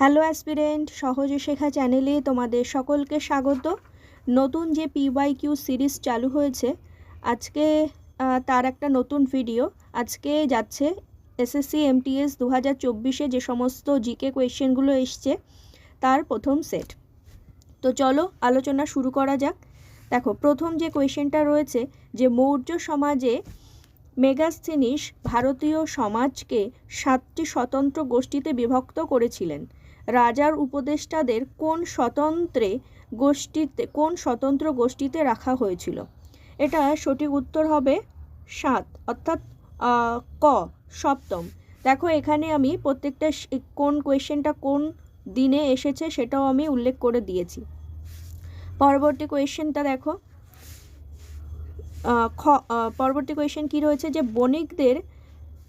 Hello aspirant, সহজে শেখা চ্যানেলে তোমাদের সকলকে স্বাগত। নতুন যে পিওয়াই কিউ সিরিজ চালু হয়েছে, আজকে তার একটা নতুন ভিডিও। আজকে যাচ্ছে এসএসসি এমটিএস দু হাজার চব্বিশে যে সমস্ত জিকে কোয়েশ্চেনগুলো এসছে, তার প্রথম সেট। তো চলো আলোচনা শুরু করা যাক। দেখো, প্রথম যে কোয়েশ্চেনটা রয়েছে যে মৌর্য সমাজে মেগাস্থেনিস ভারতীয় সমাজকে সাতটি স্বতন্ত্র গোষ্ঠীতে বিভক্ত করেছিলেন। রাজার উপদেষ্টাদের কোন স্বতন্ত্রে গোষ্ঠীতে, কোন স্বতন্ত্র গোষ্ঠীতে রাখা হয়েছিল? এটা সঠিক উত্তর হবে সাত, অর্থাৎ ক, সপ্তম। দেখো, এখানে আমি প্রত্যেকটা কোন কোয়েশ্চেনটা কোন দিনে এসেছে সেটাও আমি উল্লেখ করে দিয়েছি। পরবর্তী কোয়েশ্চেনটা দেখো। খ পরবর্তী কোয়েশ্চেন কি রয়েছে? যে বণিকদের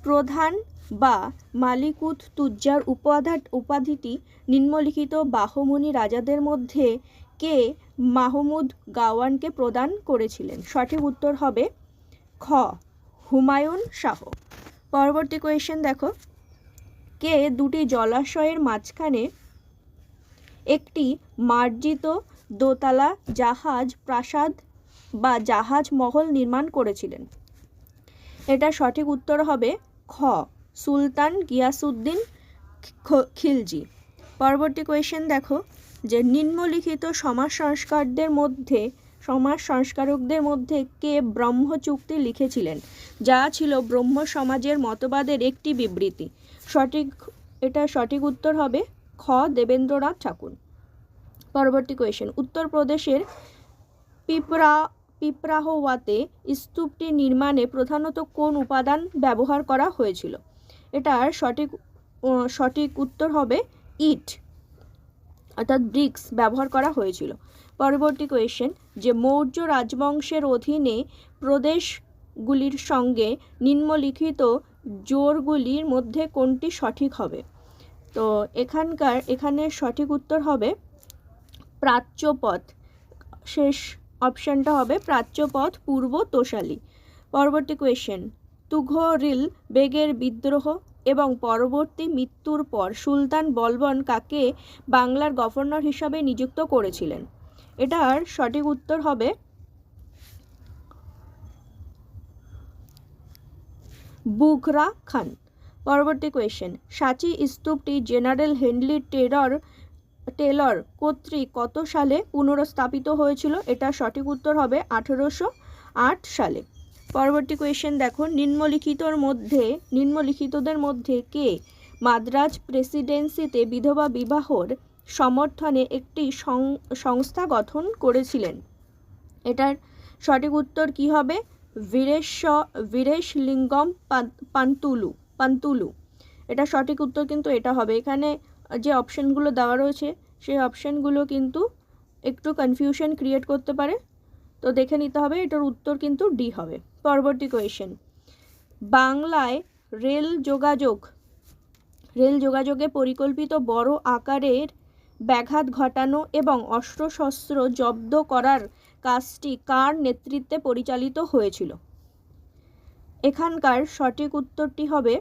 প্রধান বা মালিকুত তুজ্জার উপাধা উপাধিটি নিম্নলিখিত বাহমনি রাজাদের মধ্যে কে মাহমুদ গাওয়ানকে প্রদান করেছিলেন? সঠিক উত্তর হবে খ, হুমায়ুন শাহ। পরবর্তী কোয়েশ্চেন দেখো। কে দুটি জলাশয়ের মাঝখানে একটি মার্জিত দোতলা জাহাজ, প্রাসাদ বা জাহাজ মহল নির্মাণ করেছিলেন? এটা সঠিক উত্তর হবে খ, সুলতান গিয়াসুদ্দিন খিলজি। পরবর্তী কোয়েশ্চেন দেখো, যে নিম্নলিখিত সমাজ সংস্কারদের মধ্যে সমাজ সংস্কারকদের মধ্যে কে ব্রহ্ম চুক্তি লিখেছিলেন? যা ছিল ব্রহ্ম সমাজের মতবাদের একটি বিবৃতি। সঠিক, এটা সঠিক উত্তর হবে খ, দেবেন্দ্রনাথ ঠাকুর। পরবর্তী কোয়েশ্চেন উত্তরপ্রদেশের পিপরা পিপরাহওয়াতে স্তূপটি নির্মাণে প্রধানত কোন উপাদান ব্যবহার করা হয়েছিল? এটার সঠিক সঠিক উত্তর হবে ইট, অর্থাৎ ব্রিক্স ব্যবহার করা হয়েছিল। পরবর্তী কোয়েশ্চেন যে মৌর্য রাজবংশের অধীনে প্রদেশগুলির সঙ্গে নিম্নলিখিত জোরগুলির মধ্যে কোনটি সঠিক হবে? তো এখানকার, এখানে সঠিক উত্তর হবে প্রাচ্যপথ। শেষ অপশানটা হবে প্রাচ্যপথ, পূর্ব তোষালি পরবর্তী কোয়েশ্চেন তুঘরিল বেগের বিদ্রোহ এবং পরবর্তী মৃত্যুর পর সুলতান বলবন কাকে বাংলার গভর্নর হিসাবে নিযুক্ত করেছিলেন? এটার সঠিক উত্তর হবে বুঘরা খান। পরবর্তী কোয়েশ্চেন সাঁচি স্তূপটি জেনারেল হেনলি টেরর টেলর কর্তৃক কত সালে পুনরস্থাপিত হয়েছিল? এটা সঠিক উত্তর হবে আঠেরোশো আট সালে। পরবর্তী কোয়েশ্চেন দেখো, নিম্নলিখিতর মধ্যে, নিম্নলিখিতদের মধ্যে কে মাদ্রাজ প্রেসিডেন্সিতে বিধবা বিবাহর সমর্থনে একটি সংস্থা গঠন করেছিলেন? এটার সঠিক উত্তর কি হবে? বীরেশ বীরেশলিঙ্গম পান- পান্তুলু পান্তুলু। এটা সঠিক উত্তর কিন্তু এটা হবে। এখানে যে অপশানগুলো দেওয়া রয়েছে, সেই অপশানগুলো কিন্তু একটু কনফিউশন ক্রিয়েট করতে পারে। তো দেখে নিতে হবে, এটার উত্তর কিন্তু ডি হবে। পরবর্তী কোয়েশ্চেন বাংলায় রেল যোগাযোগ, রেল যোগাযোগে পরিকল্পিত বড় আকারের ব্যাঘাত ঘটানো এবং অস্ত্রশস্ত্র জব্দ করার কাজটি কার নেতৃত্বে পরিচালিত হয়েছিল? এখানকার সঠিক উত্তরটি হবে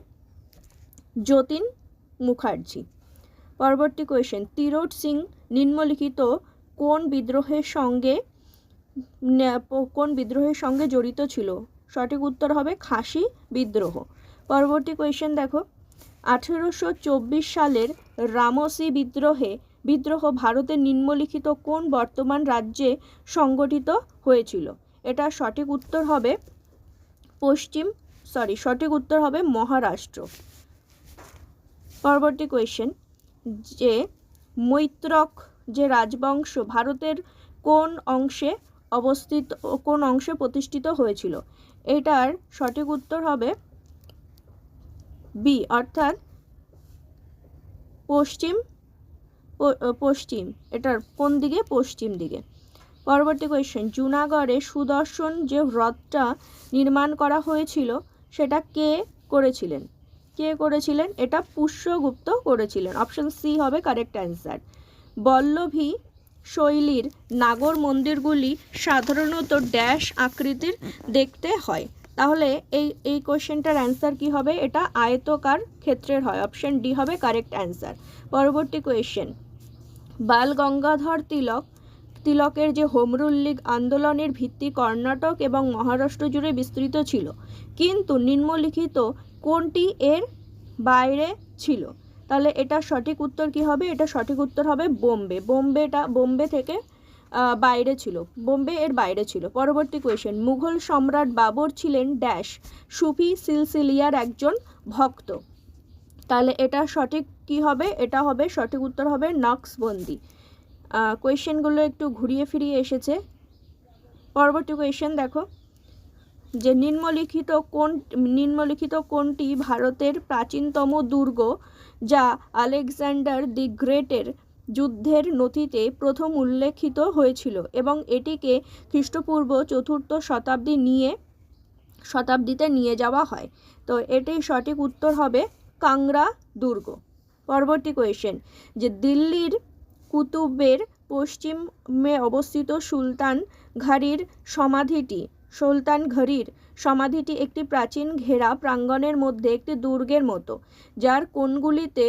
যতীন মুখার্জি। পরবর্তী কোয়েশ্চেন তিরোট সিং নিম্নলিখিত কোন বিদ্রোহের সঙ্গে কোন বিদ্রোহের সঙ্গে জড়িত ছিল? সঠিক উত্তর হবে খাসি বিদ্রোহ। পরবর্তী কোয়েশ্চেন দেখো, আঠেরোশো চব্বিশ সালের রামসি বিদ্রোহে, বিদ্রোহ ভারতের নিম্নলিখিত কোন বর্তমান রাজ্যে সংগঠিত হয়েছিল? এটা সঠিক উত্তর হবে পশ্চিম সরি সঠিক উত্তর হবে মহারাষ্ট্র। পরবর্তী কোয়েশ্চেন যে মৈত্রক, যে রাজবংশ ভারতের কোন অংশে অবস্থিত, কোন অংশে প্রতিষ্ঠিত হয়েছিল? এটার সঠিক উত্তর হবে বি অর্থাৎ পশ্চিম পশ্চিম। এটার কোন দিকে? পশ্চিম দিকে। পরবর্তী কোয়েশ্চেন জুনাগড়ে সুদর্শন যে হ্রদটা নির্মাণ করা হয়েছিল, সেটা কে করেছিলেন? কে করেছিলেন? এটা পুষ্যগুপ্ত করেছিলেন। অপশন সি হবে কারেক্ট অ্যান্সার বল্লভী শৈলীর নাগর মন্দিরগুলি সাধারণত ড্যাশ আকৃতির দেখতে হয়। তাহলে এই এই কোশ্চেনটার অ্যান্সার কি হবে? এটা আয়তকার ক্ষেত্রের হয়। অপশন ডি হবে কারেক্ট অ্যান্সার পরবর্তী কোয়েশ্চেন বাল গঙ্গাধর তিলক, তিলকের যে হোম রুল লীগ আন্দোলনের ভিত্তি কর্ণাটক এবং মহারাষ্ট্র জুড়ে বিস্তৃত ছিল। কিন্তু নিম্নলিখিত কোনটি এর বাইরে ছিল? তাহলে এটা সঠিক উত্তর কি হবে? এটা সঠিক উত্তর হবে বোম্বে। বোম্বেটা, বোম্বে থেকে বাইরে ছিল। বোম্বে এর বাইরে ছিল। পরবর্তী কোয়েশ্চেন মুঘল সম্রাট বাবর ছিলেন ড্যাশ সুফি সিলসিলিয়ার একজন ভক্ত। তাহলে এটা সঠিক কি হবে? এটা হবে সঠিক উত্তর হবে নক্সবন্দি। কোয়েশ্চেনগুলো একটু ঘুরিয়ে ফিরিয়ে এসেছে। পরবর্তী কোয়েশ্চেন দেখো। যে নিম্নলিখিত কোন, নিম্নলিখিত কোনটি ভারতের প্রাচীনতম দুর্গ যা আলেকজান্ডার দি গ্রেটের যুদ্ধের নথিতে প্রথম উল্লেখিত হয়েছিল এবং এটিকে খ্রিস্টপূর্ব চতুর্থ শতাব্দী নিয়ে, শতাব্দীতে নিয়ে যাওয়া হয়। তো এটি সঠিক উত্তর হবে কাংরা দুর্গ। পরবর্তী কোয়েশ্চেন যে দিল্লির কুতুবের পশ্চিমে অবস্থিত সুলতান ঘাড়ির সমাধিটি সুলতান ঘারির সমাধিটি একটি প্রাচীন ঘেরা প্রাঙ্গণের মধ্যে একটি দুর্গের মতো, যার কোণগুলিতে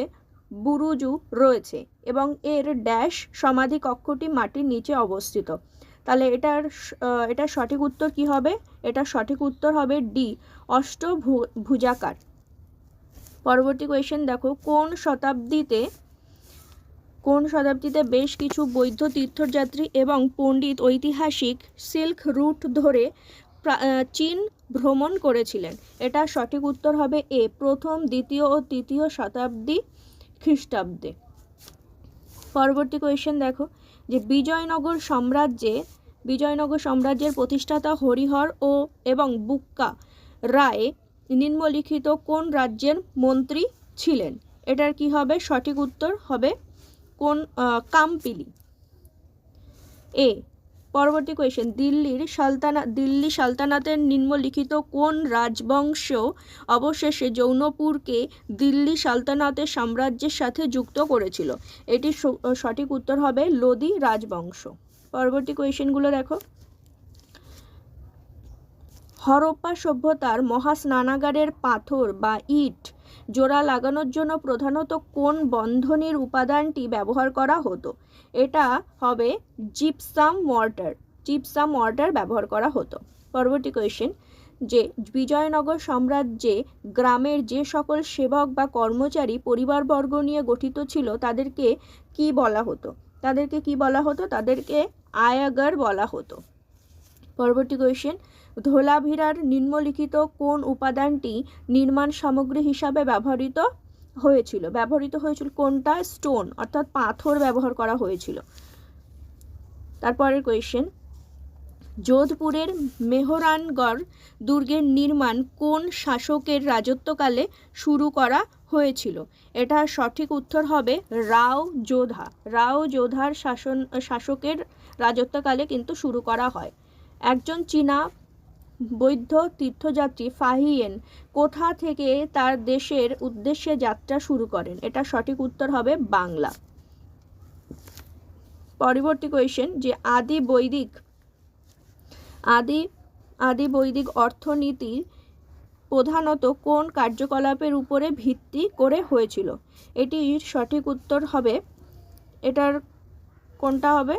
বুরুজু রয়েছে এবং এর ড্যাশ সমাধি কক্ষটি মাটির নিচে অবস্থিত। তাহলে এটার এটার সঠিক উত্তর কি হবে? এটা সঠিক উত্তর হবে ডি অষ্টভুজাকার। পরবর্তী কোয়েশ্চেন দেখো, কোন শতাব্দীতে কোন শতাব্দীতে বেশ কিছু বৌদ্ধ তীর্থযাত্রী এবং পণ্ডিত ঐতিহাসিক সিল্ক রুট ধরে চীন ভ্রমণ করেছিলেন। এটা সঠিক উত্তর হবে এ, প্রথম, দ্বিতীয় ও তৃতীয় শতাব্দী খ্রিস্টাব্দে। পরবর্তী কোয়েশ্চেন দেখো, যে বিজয়নগর সাম্রাজ্যে, বিজয়নগর সাম্রাজ্যের প্রতিষ্ঠাতা হরিহর ও, এবং বুক্কা রায় নিম্নলিখিত কোন রাজ্যের মন্ত্রী ছিলেন? এটার কি হবে? সঠিক উত্তর হবে কোন কামপিলি? এ, পরবর্তী কোয়েশ্চেন দিল্লির সালতানা, দিল্লি সালতানাতের নিম্নলিখিত কোন রাজবংশ অবশেষে জৌনপুরকে দিল্লি সালতানাতের সাম্রাজ্যের সাথে যুক্ত করেছিল? এটি সঠিক উত্তর হবে লোদি রাজবংশ। পরবর্তী কোয়েশ্চেনগুলো দেখো। হরপ্পা সভ্যতার মহাস্নানাগারের পাথর বা ইট জোড়া লাগানোর জন্য প্রধানত কোন বন্ধনীর উপাদানটি ব্যবহার করা হতো? এটা হবে জিপসাম মর্টার জিপসাম মর্টার ব্যবহার করা হতো। পরবর্তী কোয়েশ্চেন যে বিজয়নগর সাম্রাজ্যে গ্রামের যে সকল সেবক বা কর্মচারী পরিবারবর্গ নিয়ে গঠিত ছিল, তাদেরকে কি বলা হতো? তাদেরকে কি বলা হতো? তাদেরকে আয়াগার বলা হতো। পরবর্তী কোয়েশ্চেন ধোলাভিরার নিম্নলিখিত কোন উপাদানটি নির্মাণ সামগ্রী হিসাবে ব্যবহৃত হয়েছিল? ব্যবহৃত হয়েছিল কোনটা? স্টোন, অর্থাৎ পাথর ব্যবহার করা হয়েছিল। তারপরের কোয়েশ্চেন যোধপুরের মেহরানগড় দুর্গের নির্মাণ কোন শাসকের রাজত্বকালে শুরু করা হয়েছিল? এটার সঠিক উত্তর হবে রাও যোধা। রাও যোধার শাসন, শাসকের রাজত্বকালে কিন্তু শুরু করা হয়। একজন চীনা বৌদ্ধ তীর্থযাত্রী ফাহিয়েন কোথা থেকে তার দেশের উদ্দেশ্যে যাত্রা শুরু করেন? এটা সঠিক উত্তর হবে বাংলা। পরবর্তী কোয়েশ্চেন যে আদি বৈদিক, আদি আদি বৈদিক অর্থনীতি প্রধানত কোন কার্যকলাপের উপরে ভিত্তি করে হয়েছিল? এটির সঠিক উত্তর হবে, এটার কোনটা হবে?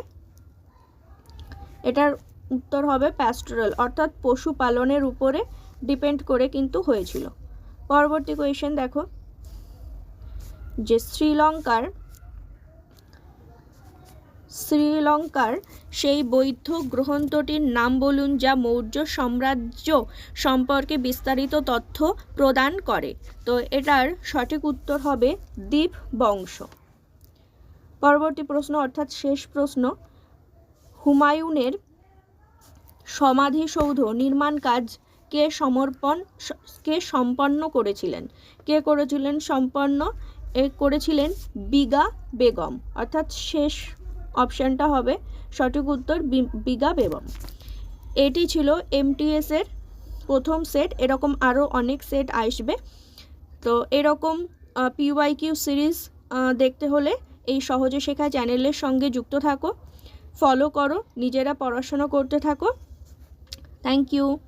এটার উত্তর হবে প্যাস্টোরাল অর্থাৎ পশুপালনের উপরে ডিপেন্ড করে কিন্তু হয়েছিল। পরবর্তী কোয়েশ্চেন দেখো, যে শ্রীলঙ্কার শ্রীলঙ্কার সেই বৌদ্ধ গ্রন্থটির নাম বলুন যা মৌর্য সাম্রাজ্য সম্পর্কে বিস্তারিত তথ্য প্রদান করে। তো এটার সঠিক উত্তর হবে দ্বীপ বংশ। পরবর্তী প্রশ্ন, অর্থাৎ শেষ প্রশ্ন, হুমায়ুনের সমাধিসৌধ নির্মাণ কাজ কে সমর্পণ কে সম্পন্ন করেছিলেন? কে করেছিলেন সম্পন্ন? এ করেছিলেন বিগা বেগম। অর্থাৎ শেষ অপশানটা হবে সঠিক উত্তর বিগা বেগম। এটি ছিল এমটিএস এর প্রথম সেট। এরকম আরও অনেক সেট আসবে। তো এরকম পিওয়াই কিউ সিরিজ দেখতে হলে এই সহজে শেখা চ্যানেলের সঙ্গে যুক্ত থাকো। ফলো করো, নিজেরা পড়াশোনা করতে থাকো। Thank you.